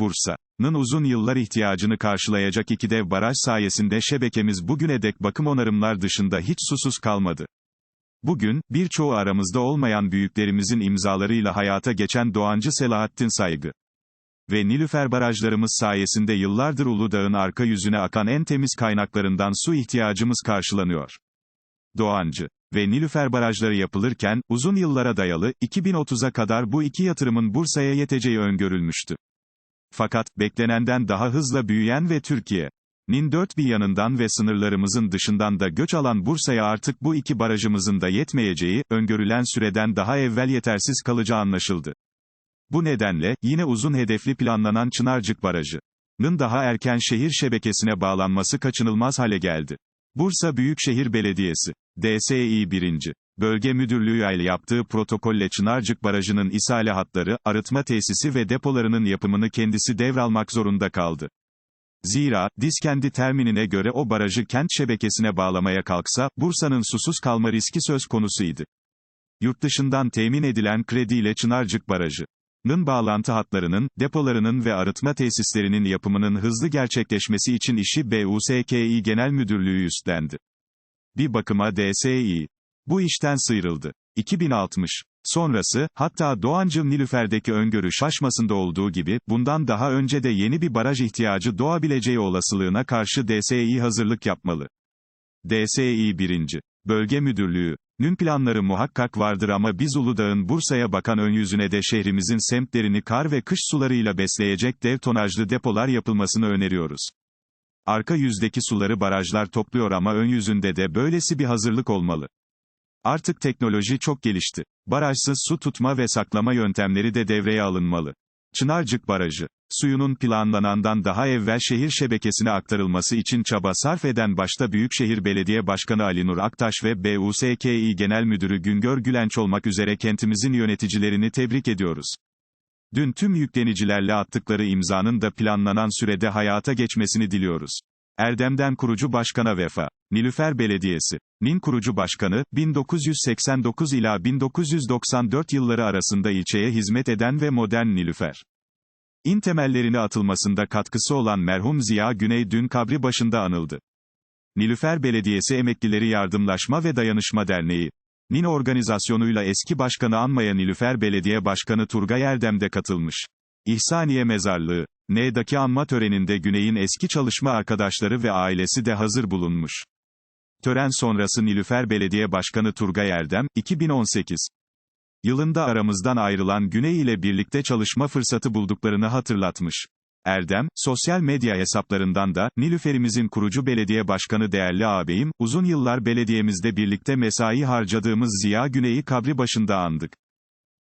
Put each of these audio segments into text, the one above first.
Bursa'nın uzun yıllar ihtiyacını karşılayacak iki dev baraj sayesinde şebekemiz bugüne dek bakım onarımlar dışında hiç susuz kalmadı. Bugün, birçoğu aramızda olmayan büyüklerimizin imzalarıyla hayata geçen Doğancı Selahattin Saygı ve Nilüfer barajlarımız sayesinde yıllardır Uludağ'ın arka yüzüne akan en temiz kaynaklarından su ihtiyacımız karşılanıyor. Doğancı ve Nilüfer barajları yapılırken, uzun yıllara dayalı, 2030'a kadar bu iki yatırımın Bursa'ya yeteceği öngörülmüştü. Fakat, beklenenden daha hızla büyüyen ve Türkiye'nin dört bir yanından ve sınırlarımızın dışından da göç alan Bursa'ya artık bu iki barajımızın da yetmeyeceği, öngörülen süreden daha evvel yetersiz kalacağı anlaşıldı. Bu nedenle, yine uzun hedefli planlanan Çınarcık Barajı'nın daha erken şehir şebekesine bağlanması kaçınılmaz hale geldi. Bursa Büyükşehir Belediyesi, DSİ 1. Bölge Müdürlüğü ile yaptığı protokolle Çınarcık Barajı'nın isale hatları, arıtma tesisi ve depolarının yapımını kendisi devralmak zorunda kaldı. Zira, Diskendi terminine göre o barajı kent şebekesine bağlamaya kalksa, Bursa'nın susuz kalma riski söz konusuydu. Yurt dışından temin edilen krediyle Çınarcık Barajı'nın bağlantı hatlarının, depolarının ve arıtma tesislerinin yapımının hızlı gerçekleşmesi için işi BUSKİ Genel Müdürlüğü üstlendi. Bir bakıma DSİ. Bu işten sıyrıldı. 2060. Sonrası, hatta Doğancıl Nilüfer'deki öngörü şaşmasında olduğu gibi, bundan daha önce de yeni bir baraj ihtiyacı doğabileceği olasılığına karşı DSİ hazırlık yapmalı. DSİ 1. Bölge Müdürlüğü'nün planları muhakkak vardır ama biz Uludağ'ın Bursa'ya bakan ön yüzüne de şehrimizin semtlerini kar ve kış sularıyla besleyecek dev tonajlı depolar yapılmasını öneriyoruz. Arka yüzdeki suları barajlar topluyor ama ön yüzünde de böylesi bir hazırlık olmalı. Artık teknoloji çok gelişti. Barajsız su tutma ve saklama yöntemleri de devreye alınmalı. Çınarcık Barajı, suyunun planlanandan daha evvel şehir şebekesine aktarılması için çaba sarf eden başta Büyükşehir Belediye Başkanı Ali Nur Aktaş ve BUSKİ Genel Müdürü Güngör Gülenç olmak üzere kentimizin yöneticilerini tebrik ediyoruz. Dün tüm yüklenicilerle attıkları imzanın da planlanan sürede hayata geçmesini diliyoruz. Erdem'den kurucu başkana vefa. Nilüfer Belediyesi'nin kurucu başkanı, 1989 ila 1994 yılları arasında ilçeye hizmet eden ve modern Nilüfer. İn temellerini atılmasında katkısı olan merhum Ziya Güney dün kabri başında anıldı. Nilüfer Belediyesi Emeklileri Yardımlaşma ve Dayanışma Derneği, NİN organizasyonuyla eski başkanı anmaya Nilüfer Belediye Başkanı Turgay Erdem de katılmış. İhsaniye Mezarlığı, N'daki anma töreninde Güney'in eski çalışma arkadaşları ve ailesi de hazır bulunmuş. Tören sonrası Nilüfer Belediye Başkanı Turgay Erdem, 2018 yılında aramızdan ayrılan Güney ile birlikte çalışma fırsatı bulduklarını hatırlatmış. Erdem, sosyal medya hesaplarından da, Nilüfer'imizin kurucu belediye başkanı değerli ağabeyim, uzun yıllar belediyemizde birlikte mesai harcadığımız Ziya Güney'i kabri başında andık.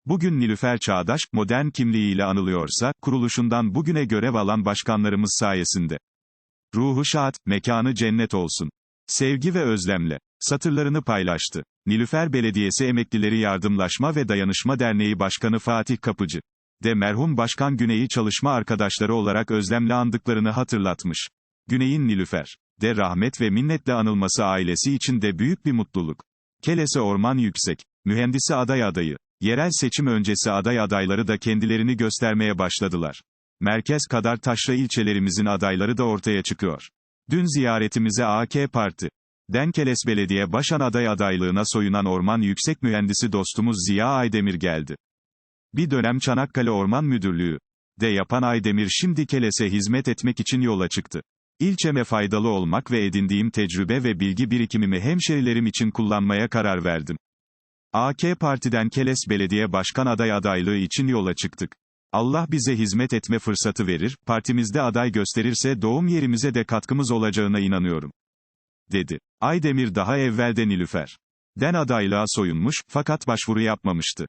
Bugün Nilüfer Çağdaş, modern kimliğiyle anılıyorsa, kuruluşundan bugüne görev alan başkanlarımız sayesinde. Ruhu şad, mekanı cennet olsun. Sevgi ve özlemle. Satırlarını paylaştı. Nilüfer Belediyesi Emeklileri Yardımlaşma ve Dayanışma Derneği Başkanı Fatih Kapıcı. De merhum Başkan Güney'i çalışma arkadaşları olarak özlemle andıklarını hatırlatmış. Güney'in Nilüfer. De rahmet ve minnetle anılması ailesi için de büyük bir mutluluk. Kelese Orman Yüksek. Mühendisi aday adayı. Yerel seçim öncesi aday adayları da kendilerini göstermeye başladılar. Merkez kadar taşra ilçelerimizin adayları da ortaya çıkıyor. Dün ziyaretimize AK Parti, Denkeles Belediye Başan aday adaylığına soyunan orman yüksek mühendisi dostumuz Ziya Aydemir geldi. Bir dönem Çanakkale Orman Müdürlüğü de yapan Aydemir şimdi Keles'e hizmet etmek için yola çıktı. İlçeme faydalı olmak ve edindiğim tecrübe ve bilgi birikimimi hemşerilerim için kullanmaya karar verdim. AK Parti'den Keles Belediye Başkan aday adaylığı için yola çıktık. Allah bize hizmet etme fırsatı verir, partimizde aday gösterirse doğum yerimize de katkımız olacağına inanıyorum. Dedi. Aydemir daha evvelden Nilüfer. Den adaylığa soyunmuş, fakat başvuru yapmamıştı.